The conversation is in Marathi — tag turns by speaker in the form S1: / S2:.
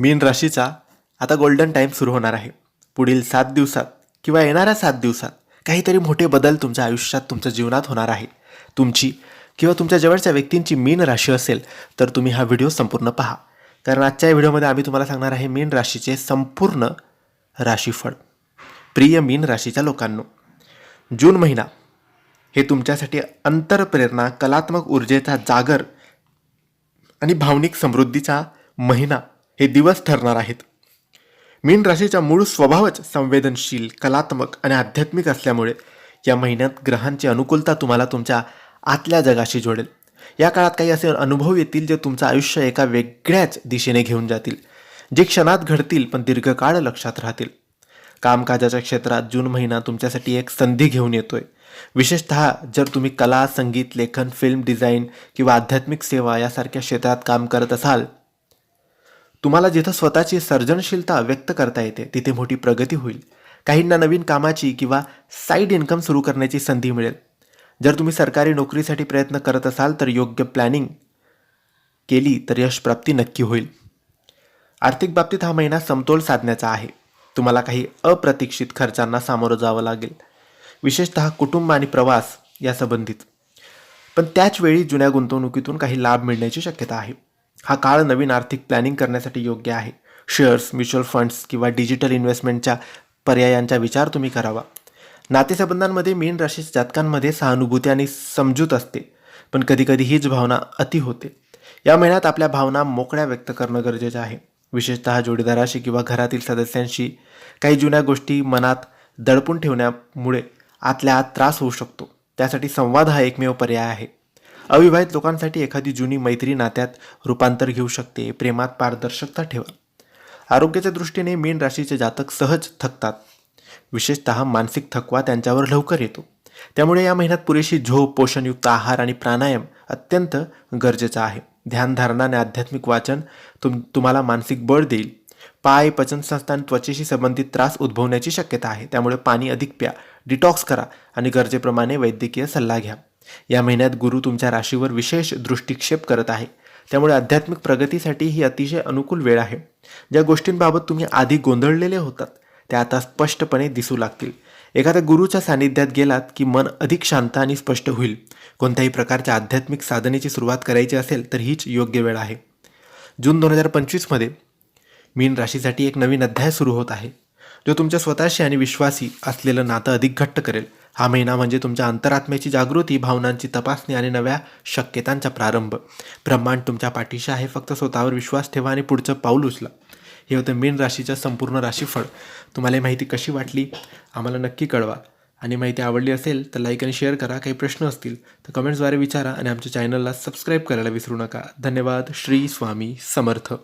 S1: मीन राशीचा आता गोल्डन टाईम सुरू होणार आहे. पुढील सात दिवसात किंवा येणाऱ्या सात दिवसात काहीतरी मोठे बदल तुमच्या आयुष्यात तुमच्या जीवनात होणार आहे. तुमची किंवा तुमच्या जवळच्या व्यक्तींची मीन राशी असेल तर तुम्ही हा व्हिडिओ संपूर्ण पहा. कारण आजच्या या व्हिडिओमध्ये आम्ही तुम्हाला सांगणार आहे मीन राशीचे संपूर्ण राशीफळ. प्रिय मीन राशीच्या लोकांनो जून महिना हे तुमच्यासाठी अंतरप्रेरणा कलात्मक ऊर्जेचा जागर आणि भावनिक समृद्धीचा महिना हे दिवस ठरणार आहेत. मीन राशीचा मूळ स्वभावच संवेदनशील कलात्मक आणि आध्यात्मिक असल्यामुळे या महिन्यात ग्रहांची अनुकूलता तुम्हाला तुमच्या आतल्या जगाशी जोडेल. या काळात काही असे अनुभव येतील जे तुमचं आयुष्य एका वेगळ्याच दिशेने घेऊन जातील जे क्षणात घडतील पण दीर्घकाळ लक्षात राहतील. कामकाजाच्या क्षेत्रात जून महिना तुमच्यासाठी एक संधी घेऊन येतोय. विशेषतः जर तुम्ही कला संगीत लेखन फिल्म डिझाईन किंवा आध्यात्मिक सेवा यासारख्या क्षेत्रात काम करत असाल तुम्हाला जिथं स्वतःची सर्जनशीलता व्यक्त करता येते तिथे मोठी प्रगती होईल. काहींना नवीन कामाची किंवा साईड इन्कम सुरू करण्याची संधी मिळेल. जर तुम्ही सरकारी नोकरीसाठी प्रयत्न करत असाल तर योग्य प्लॅनिंग केली तर यशप्राप्ती नक्की होईल. आर्थिक बाबतीत हा महिना समतोल साधण्याचा आहे. तुम्हाला काही अप्रतीक्षित खर्चांना सामोरं जावं लागेल. विशेषतः कुटुंब आणि प्रवास या संबंधित. पण त्याच वेळी जुन्या गुंतवणुकीतून काही लाभ मिळण्याची शक्यता आहे. हा काळ नवीन आर्थिक प्लॅनिंग करण्यासाठी योग्य आहे. शेअर्स म्युच्युअल फंड्स किंवा डिजिटल इन्व्हेस्टमेंटच्या पर्यायांचा विचार तुम्ही करावा. नातेसंबंधांमध्ये मीन राशी जातकांमध्ये सहानुभूती आणि समजूत असते पण कधीकधी हीच भावना अति होते. या महिन्यात आपल्या भावना मोकळ्या व्यक्त करणं गरजेचं आहे. विशेषतः जोडीदाराशी किंवा घरातील सदस्यांशी काही जुन्या गोष्टी मनात दडपून ठेवण्यामुळे आतल्या आत त्रास होऊ शकतो. त्यासाठी संवाद हा एकमेव पर्याय आहे. अविवाहित लोकांसाठी एखादी जुनी मैत्री नात्यात रूपांतर घेऊ शकते. प्रेमात पारदर्शकता ठेवा. आरोग्याच्या दृष्टीने मीन राशीचे जातक सहज थकतात. विशेषतः मानसिक थकवा त्यांच्यावर लवकर येतो. त्यामुळे या महिन्यात पुरेशी झोप पोषणयुक्त आहार आणि प्राणायाम अत्यंत गरजेचा आहे. ध्यानधारणा आणि आध्यात्मिक वाचन तुम तुम्हाला मानसिक बळ देईल. पाय पचनसंस्था आणि त्वचेशी संबंधित त्रास उद्भवण्याची शक्यता आहे. त्यामुळे पाणी अधिक प्या. डिटॉक्स करा आणि गरजेप्रमाणे वैद्यकीय सल्ला घ्या. या महिन्यात गुरु तुमच्या राशीवर विशेष दृष्टिक्षेप करत आहे. त्यामुळे आध्यात्मिक प्रगतीसाठी ही अतिशय अनुकूल वेळ आहे. ज्या गोष्टींबाबत तुम्ही आधी गोंधळलेले होतात त्या आता स्पष्टपणे दिसू लागतील. एखाद्या गुरुच्या सानिध्यात गेलात की मन अधिक शांत आणि स्पष्ट होईल. कोणत्याही प्रकारच्या आध्यात्मिक साधनेची सुरुवात करायची असेल तर हीच योग्य वेळ आहे. जून दोन हजार पंचवीसमध्ये मीन राशीसाठी एक नवीन अध्याय सुरू होत आहे. जो तुमच्या स्वतःशी आणि विश्वासी असलेलं नातं अधिक घट्ट करेल. हा महिना म्हणजे तुमच्या अंतरात्म्याची जागृती भावनांची तपासणी आणि नव्या शक्यतांचा प्रारंभ. ब्रह्मांड तुमच्या पाठीशी आहे फक्त स्वतःवर विश्वास ठेवा आणि पुढचं पाऊल उचला. हे होतं मीन राशीचं संपूर्ण राशीफळ. तुम्हाला ही माहिती कशी वाटली? आम्हाला नक्की कळवा. आणि माहिती आवडली असेल तर लाईक आणि शेअर करा. काही प्रश्न असतील तर कमेंट्सद्वारे विचारा आणि आमच्या चॅनलला सबस्क्राईब करायला विसरू नका. धन्यवाद. श्री स्वामी समर्थ.